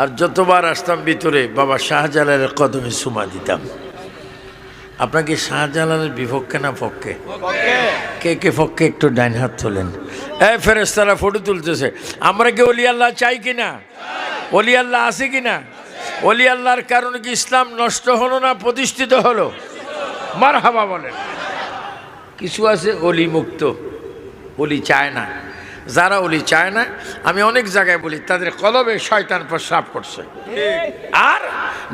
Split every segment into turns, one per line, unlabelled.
আর যতবার আসতাম ভিতরে বাবা শাহজালালের কদমে সুমা দিতাম। আপনাকে শাহজালালের বিপক্ষে না পক্ষে? কে কে পক্ষে একটু ডাইন হাত তোলেন। এই ফেরেস্তারা ফটো তুলতেছে। আমরা কি অলি আল্লাহ চাই কিনা অলি আল্লাহ আছে কিনা অলি আল্লাহর কারণে কি ইসলাম নষ্ট হলো না প্রতিষ্ঠিত হলো? মার হাবা বলেন। কিছু আছে অলি মুক্ত অলি চায় না। যারা অলি চায় না আমি অনেক জায়গায় বলি তাদের কলবে শয়তান প্রস্রাব করছে। আর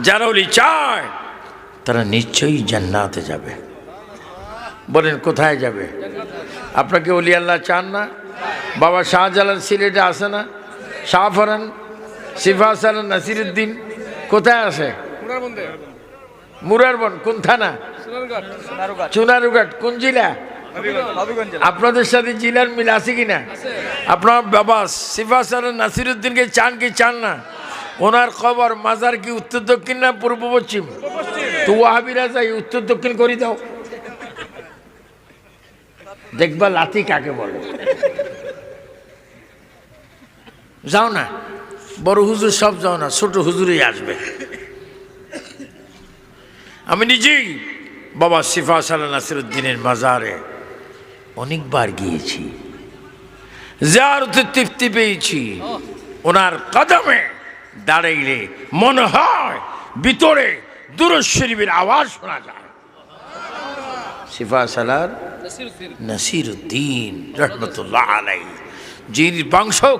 যারা অলি চায় তারা নিশ্চয়ই জান্নাতে যাবে। বলেন কোথায় যাবে? আপনাকে অলি আল্লাহ চান না? বাবা শাহজালাল সিলেটে আসে না? শাহফরান সিফা সালান নাসিরুদ্দিন কোথায় আছে? মুরারবন কোন থানা? চুনারুঘাট কোন জেলা? আপনাদের সাথে জেলার মিল আছে কিনা? আপনার বাবা সিফা সালান নাসিরুদ্দিনকে চান কি চান না? ওনার খবর মাজার কি উত্তর দক্ষিণ না পূর্ব পশ্চিম? তো ওয়াহাবিরা যাই উত্তর দক্ষিণ করে দাও। দেখবা লাথি কাকে বলে। যাও না, বড় হুজুর সব যাও না, ছোট হুজুরই আসবে। আমি নিজেই বাবা সিফা সালা নাসিরুদ্দিনের মাজারে অনেকবার গিয়েছি। তৃপ্তি পেয়েছি। ওনার কদমে দাঁড়াইলে মনে হয় ভিতরে দূরশরীফের আওয়াজ শোনা যায়।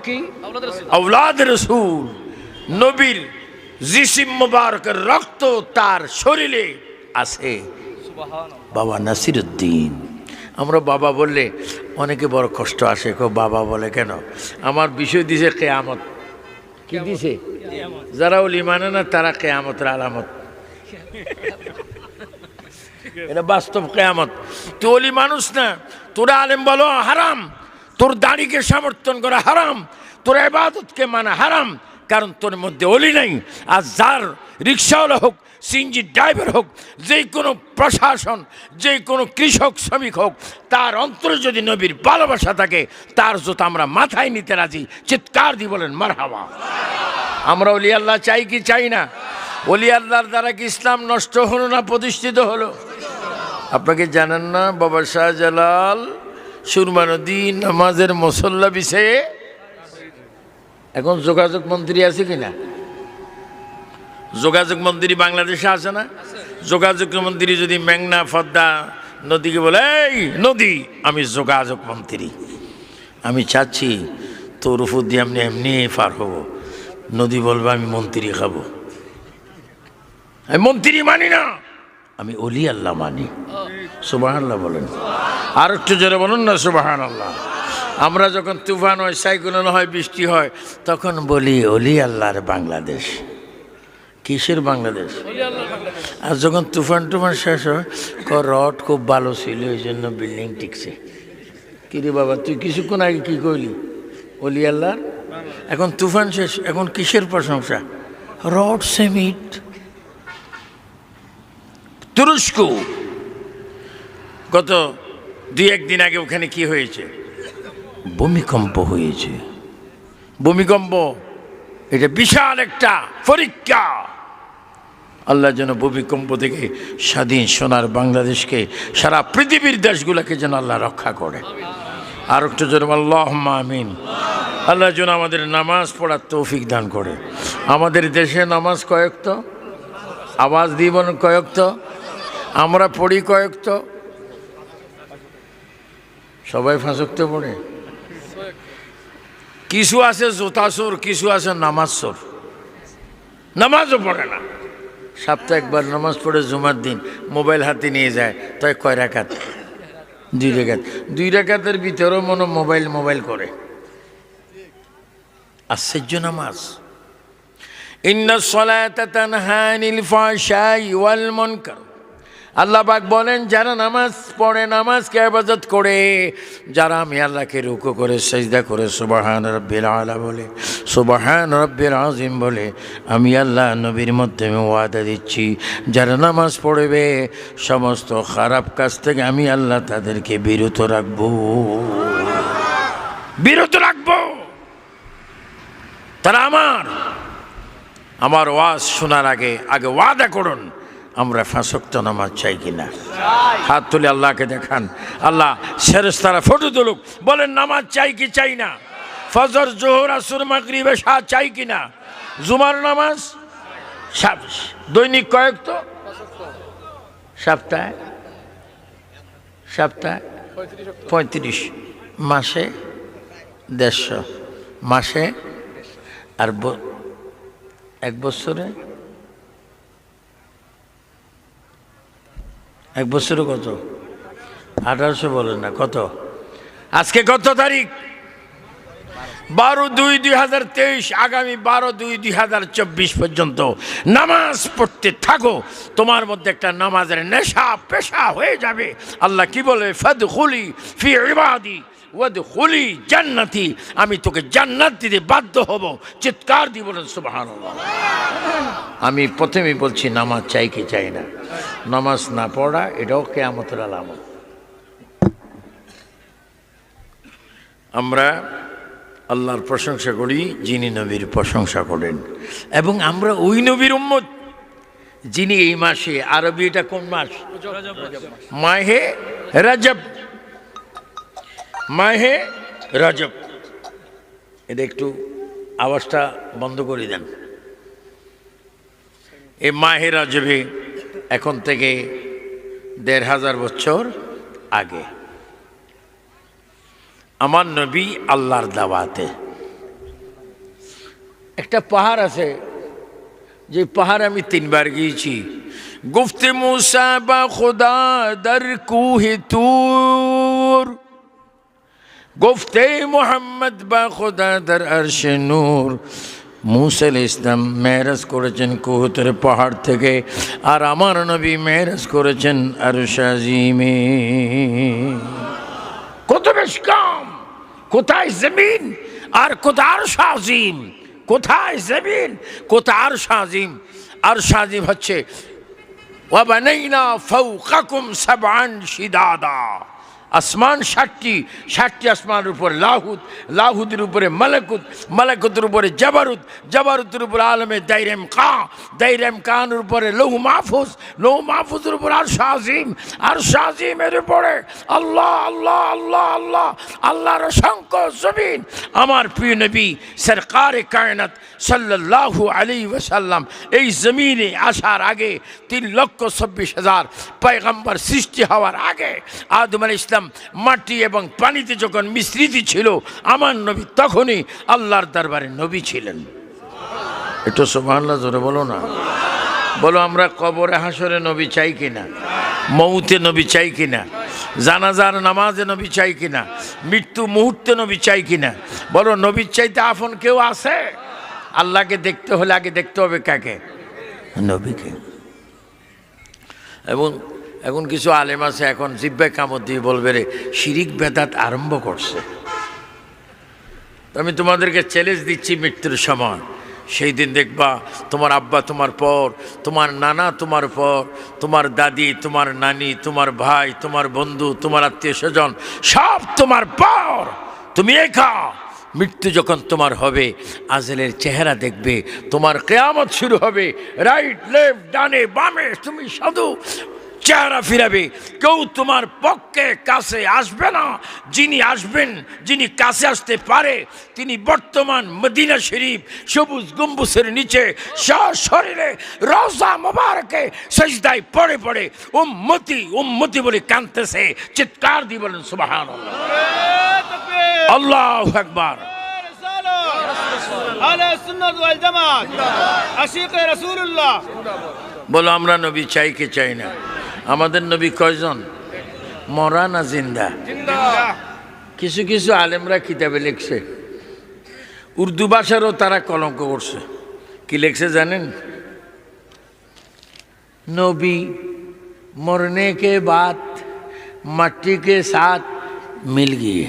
কি? রক্ত তার শরীরে আছে। বাবা নাসির উদ্দিন আমরা বাবা বললে অনেকে বড় কষ্ট আসে। কেউ বাবা বলে কেন? আমার বিষয় দিছে কেয়ামত। কি দিছে? যারা ওলি মানে না তারা কেয়ামতের আলামত। এটা বাস্তব কেয়ামত। তুই অলি মানুষ না তোরা আলেম বলো হারাম। তোর দাড়িকে সমর্থন করা হারাম। তোর এবাদতকে মানা হারাম। কারণ তোর মধ্যে অলি নাই। আর যার রিক্সাওয়ালা হোক, সিএনজি ড্রাইভার হোক, যে কোনো প্রশাসন, যে কোনো কৃষক শ্রমিক হোক, তার অন্তরে যদি নবীর ভালোবাসা থাকে, তার জোত আমরা মাথায় নিতে রাজি। চিৎকার দি বলেন মার হাওয়া আমরা অলি আল্লাহ চাই কি চাই না? অলি আল্লাহর দ্বারা কি ইসলাম নষ্ট হলো না প্রতিষ্ঠিত হলো? আপনাকে জানেন না, বাবা শাহজালাল সুরমা নদী নামাজের মুসল্লা বিষয়ে? এখন যোগাযোগ মন্ত্রী আছে কিনা? যোগাযোগ মন্ত্রী বাংলাদেশে আছে না? যোগাযোগ মন্ত্রী যদি মেঘনা, ফদ্দা নদীকে বলে, এই নদী, আমি যোগাযোগ মন্ত্রী আমি চাচ্ছি তোর উপর দিয়ে আমি এমনি পার হব। নদী বলবে, আমি মন্ত্রী খাব। আমি মন্ত্রী মানি না। আমি অলি আল্লাহ মানি। সুবাহান আল্লাহ বলেন। আর একটু জোরে বলুন না সুবাহান আল্লাহ আমরা যখন তুফান হয়, সাইক্লোন হয়, বৃষ্টি হয়, তখন বলি, অলি আল্লাহর বাংলাদেশ। কিসের বাংলাদেশ? আর যখন তুফান টুফান শেষ হয় ক রড খুব ভালো ছিল ওই জন্য বিল্ডিং টিকছে। কিরে বাবা, তুই কিছুক্ষণ আগে কি কইলি? অলি আল্লাহর এখন তুফান শেষ, এখন কিসের প্রশংসা? রড সেমিট তুরস্ক। গত দুই একদিন আগে ওখানে কি হয়েছে? ভূমিকম্প হয়েছে। ভূমিকম্প, এটা বিশাল একটা পরীক্ষা। আল্লাহ যেন ভূমিকম্প থেকে স্বাধীন সোনার বাংলাদেশকে সারা পৃথিবীর দেশগুলোকে যেন আল্লাহ রক্ষা করে। আর একটু যেন আল্লাহ আমিন। আল্লাহ যেন আমাদের নামাজ পড়ার তৌফিক দান করে। আমাদের দেশে নামাজ কয়েক তো? আওয়াজ দিব কয়েক তো? আমরা পড়ি কয়েক তো? সবাই ফাঁসকতে পড়ে? কিছু আছে জোতাসোর, কিছু আছে নামাজ সোর নামাজও পড়ে না। সপ্তাহে একবার নামাজ পড়ে জুমার দিন, মোবাইল হাতে নিয়ে যায়, তাই কয় রাখাত দুই রেখাত দুই রেখাতের ভিতরেও মনে মোবাইল মোবাইল করে। আশ্চর্য নামাজ। ইন্না সলাতা তানহানিল ফাশাই ওয়াল মুনকার। আল্লাহ পাক বলেন, যারা নামাজ পড়ে, নামাজকে আবাদত করে, যারা আমি আল্লাহকে রুকু করে, সেজদা করে, সুবাহান রব্বিল আলা বলে, সুবাহান রব্বিল আজিম বলে, আমি আল্লাহ নবীর মধ্যে আমি ওয়াদা দিচ্ছি, যারা নামাজ পড়বে, সমস্ত খারাপ কাজ থেকে আমি আল্লাহ তাদেরকে বিরত রাখব। বিরত রাখব। তারা আমার আমার ওয়াজ শোনার আগে আগে ওয়াদা করুন। আমরা ফাঁসক্ত নামাজ চাই কিনা? হাত তুলে আল্লাহকে দেখান। আল্লাহ সেরেস্তারা ফটো তুলুক। বলেন, নামাজ চাই কি চাই না? ফজর, জোহর, আসর, মাগরিবে শাহ চাই কিনা জুমার নামাজ? দৈনিক কয়েক তো? সপ্তাহে? সপ্তাহে? পঁয়ত্রিশ। মাসে? দেড়শো। মাসে? আর এক বছরে? এক বছরে কত? আঠারোশো বলেন না, কত? আজকে কত তারিখ? বারো দুই দুই হাজার তেইশ, আগামী বারো দুই দুই হাজার চব্বিশ পর্যন্ত নামাজ পড়তে থাকো। তোমার মধ্যে একটা নামাজের নেশা, পেশা হয়ে যাবে। আল্লাহ কি বলে? ফদ খুলি ফি ইবাদি। ওয়াদ জান্নাতি। আমি তোকে জান্নাত দিতে বাধ্য হব, চিৎকার দি বলেন সুবাহান আমি প্রথমেই বলছি, নামাজ চাই কি চাই না। নামাজ না পড়া, এটাও কেয়ামতের আলামত। আমরা আল্লাহর প্রশংসা করি, যিনি নবীর প্রশংসা করেন। এবং আমরা ওই নবীর উম্মত, যিনি এই মাসে, আরবি এটা কোন মাস? মাহে রাজব। মাহে রজব। এটা একটু আওয়াজটা বন্ধ করে দেন। এই মাহে রজবে এখন থেকে দেড় হাজার বছর আগে আমার নবী আল্লাহর দাওয়াতে একটা পাহাড় আছে যে পাহাড় আমি তিনবার গিয়েছি। গুফতে মুসা বা খোদা দর কুহে তুর। গুফতে মোহাম্মদ বা খোদা দর আরশ নূর। মুসাল ইসলাম মেহরাজ করেছেন কুহুতের পাহাড় থেকে, আর আমার নবী মেহরাজ করেছেন আরশাজিমে কত বেশ কোথায় জমিন আর কোথায় আর সাজিম কোথায় জমিন, কোথায় আর সাজিম আর সাজিম হচ্ছে ওয়াবানাইনা ফাওকাকুম সাবআন শিদাদা। আসমান ষাটটি ষাটটি আসমানের উপরে লাহুদ লাহুদের উপরে মালাকুত, মালাকুতের উপরে জাবারুদ জাবারুতের উপরে আলমে দাইরেম কা দাইরেম কানের উপরে লৌহ মাহফুজ, লৌহ মাহফুজের উপরে আর শাহিম আর শাহিমের উপরে আল্লাহ আল্লাহ আল্লাহ আল্লাহ, আল্লাহর অসংখ্য জমিন। আমার প্রিয় নবী সরকারে কায়নাত সাল্লাল্লাহু আলী ওয়াসাল্লাম এই জমিনে আসার আগে তিন লক্ষ চব্বিশ হাজার পয়গম্বর সৃষ্টি হওয়ার আগে আদম আল ইসলাম মাটি এবং পানিতে যখন মিশ্রিত ছিল, আমার নবী তখনই আল্লাহর দরবারে নবী ছিলেন। একটু সোমাল্লা জোরে বলো না। বলো, আমরা কবরে হাসরে নবী চাই কিনা? মৌতে নবী চাই কিনা? জানাজার নামাজে নবী চাই কিনা? মৃত্যু মুহূর্তে নবী চাই কিনা? বলো, নবীর চাইতে আফন কেউ আছে? আল্লাহকে দেখতে হলে আগে দেখতে হবে কাকে? নবীকে। এবং এখন কিছু আলেম আছে, এখন জিব্বাই কামত দিয়ে বলবে রে, শিরিক বেদাত আরম্ভ করছে। আমি তোমাদেরকে চ্যালেঞ্জ দিচ্ছি মৃত্যুর সময়। সেই দিন দেখবা, তোমার আব্বা তোমার পর, তোমার নানা তোমার পর, তোমার দাদি, তোমার নানি, তোমার ভাই, তোমার বন্ধু, তোমার আত্মীয় স্বজন, সব তোমার পর। তুমি একা। মৃত্যু যখন তোমার হবে, আজেলের চেহারা দেখবে, তোমার কেয়ামত শুরু হবে। রাইট লেফট ডানে, বামে, তুমি সাধু। চেহারা ফিরাবে। কেউ তোমার পক্ষে কাছে আসবে না। যিনি আসবেন যিনি কাছে আসতে পারে তিনি বর্তমান মদিনা শরীফ সবুজ গম্বুসের নিচে সশরীরে রসা মোবারকে সজদায় পড়ে পড়ে উম্মতি উম্মতি বলে কানতেছে। চিৎকার দিয়ে বলেন সুবাহান আল্লাহ একবার বলো আমরা নবী চাই কি চাই না? আমাদের নবী কয়জন? মরা না জিন্দা? কিছু কিছু আলেমরা কিতাবে লিখছে। উর্দু ভাষারও তারা কলঙ্ক করছে। কি লিখছে জানেন? নবী মরনে কে বাদ মাটি কে সাথ মিল গিয়ে।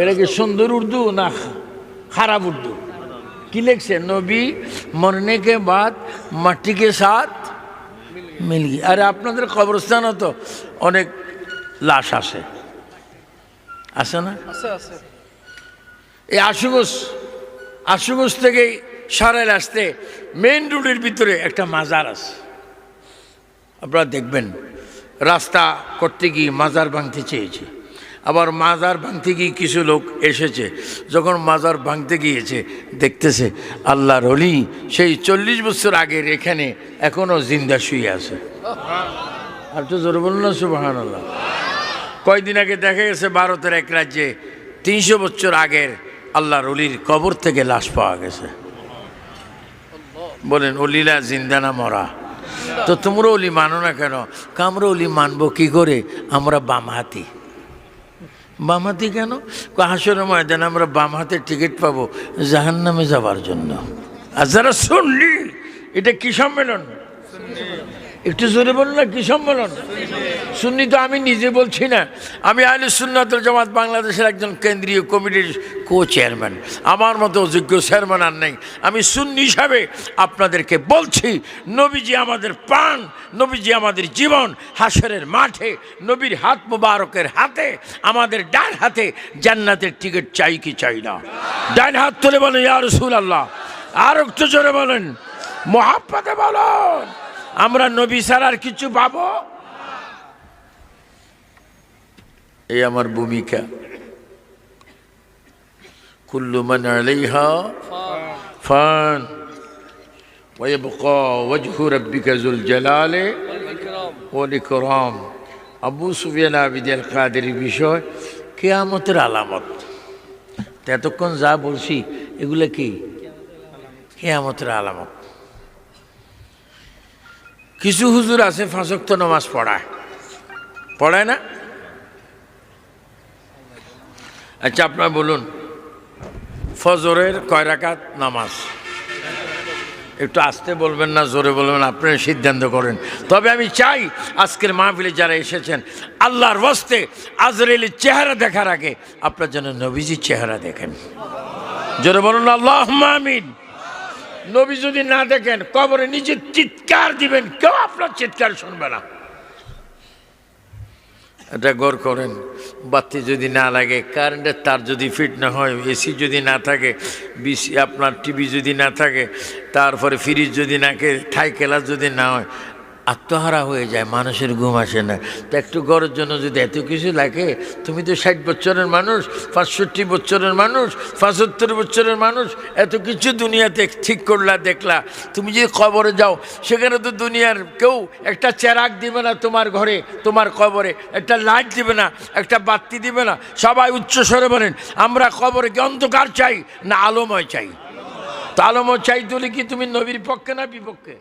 এটা কি সুন্দর উর্দু না খারাপ উর্দু? কি লিখছে? নবী মরনে কে বাদ মাটি কে সাথ মিল গিয়ে আরে আপনাদের কবরস্থানও তো অনেক লাশ আসে। আসে না? এই আশুগোস আশুগোস থেকে সারাইল আসতে মেন রোডের ভিতরে একটা মাজার আছে। আপনারা দেখবেন রাস্তা করতে গিয়ে মাজার ভাঙতে চেয়েছে। আবার মাজার ভাঙতে গিয়ে কিছু লোক এসেছে। যখন মাজার ভাঙতে গিয়েছে, দেখতেছে আল্লাহর অলি সেই চল্লিশ বছর আগের এখানে এখনও জিন্দা শুয়ে আছে। আর তো জোর বলুন না সুবাহান আল্লাহ কয়দিন আগে দেখা গেছে ভারতের এক রাজ্যে তিনশো বছর আগের আল্লাহর অলির কবর থেকে লাশ পাওয়া গেছে। বলেন অলিলা জিন্দা না মরা? তো তোমরা অলি মানো না কেন? কামরা অলি মানবো কি করে? আমরা বাম হাতি। বাম হাতি কেন হাসরের ময়দানে আমরা বাম হাতে টিকিট পাবো জাহান নামে যাওয়ার জন্য। আর যারা শুনলি এটা কি সম্মেলন? একটু জোরে বলল কি সম্মেলন? সুন্নি তো আমি নিজে বলছি না। আমি আলী সুন্নাতুল জামাত বাংলাদেশের একজন কেন্দ্রীয় কমিটির কো চেয়ারম্যান আমার মতো অযোগ্য চেয়ারম্যান আর নেই। আমি সুন্নি হিসাবে আপনাদেরকে বলছি, নবীজি আমাদের প্রাণ, নবীজি আমাদের জীবন, হাসরের মাঠে, নবীর হাত মুবারকের হাতে, আমাদের ডান হাতে জান্নাতের টিকিট চাই কি চাই না। ডান হাত তুলে বলেন, ইয়া রসুল আল্লাহ আর একটু জোরে বলেন মহাপ্পাতে বলুন, আমরা নবী ছাড়া আর কিছু পাবো? এই আমার ভূমিকা কুল্লু মান আলাইহা ফান ويبقى وجه ربك ذو الجلال والإكرام আবু সুফিয়ান আবিদিয়াল কাদের বিষয় কেয়ামতের আলামত তো এতক্ষণ যা বলছি এগুলো কি কেয়ামতের আলামত কিছু হুজুর আছে ফাঁসক্ত নামাজ পড়ায় পড়ায় না আচ্ছা আপনার বলুন, ফজরের কয় রাকাত নামাজ? একটু আসতে বলবেন না, জোরে বলবেন, আপনি সিদ্ধান্ত করেন। তবে আমি চাই, আজকের মাহফিলে যারা এসেছেন, আল্লাহর বস্তে আজরাইলের চেহারা দেখার আগে আপনার যেন নবীজির চেহারা দেখেন। জোরে বলুন আল্লাহ মামিন নবী যদি না দেখেন, কবরে নিজে চিৎকার দিবেন, কেউ আপনার চিৎকার শুনবে না। এটা গর করেন, বাতি যদি না লাগে, কারেন্টের তার যদি ফিট না হয় এসি যদি না থাকে বিসি আপনার টিভি যদি না থাকে, তারপরে ফ্রিজ যদি না কে থাই খেলা যদি না হয় আত্মহারা হয়ে যায়, মানুষের ঘুম আসে না। তো একটু গড়ের জন্য যদি এত কিছু লাগে, তুমি তো ষাট বছরের মানুষ, পাঁচষট্টি বছরের মানুষ, পঁচাত্তর বছরের মানুষ, এত কিছু দুনিয়াতে ঠিক করলা, দেখলা। তুমি যদি কবরে যাও, সেখানে তো দুনিয়ার কেউ একটা চেরাক দিবে না তোমার ঘরে, তোমার কবরে। একটা লাইট দিবে না, একটা বাতি দিবে না। সবাই উচ্চস্বরে বলেন, আমরা কবরে কি অন্ধকার চাই না আলোময় চাই? তো আলোময় চাই তুলে কি তুমি নবীর পক্ষে না বিপক্ষে?